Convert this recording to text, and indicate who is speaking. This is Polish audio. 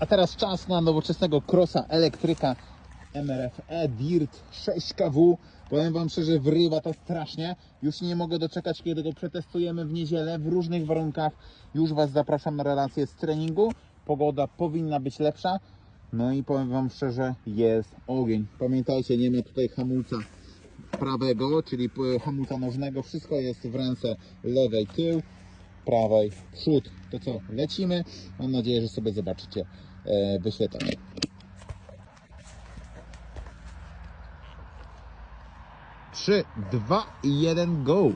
Speaker 1: A teraz czas na nowoczesnego crossa elektryka MRF E-Dirt 6KW. Powiem Wam szczerze, wrywa to strasznie. Już nie mogę doczekać, kiedy go przetestujemy w niedzielę w różnych warunkach. Już Was zapraszam na relację z treningu. Pogoda powinna być lepsza. No i powiem Wam szczerze, jest ogień. Pamiętajcie, nie ma tutaj hamulca prawego, czyli hamulca nożnego. Wszystko jest w ręce lewej tył, prawej przód. To co, lecimy. Mam nadzieję, że sobie zobaczycie e. 3, 2 i 1, go!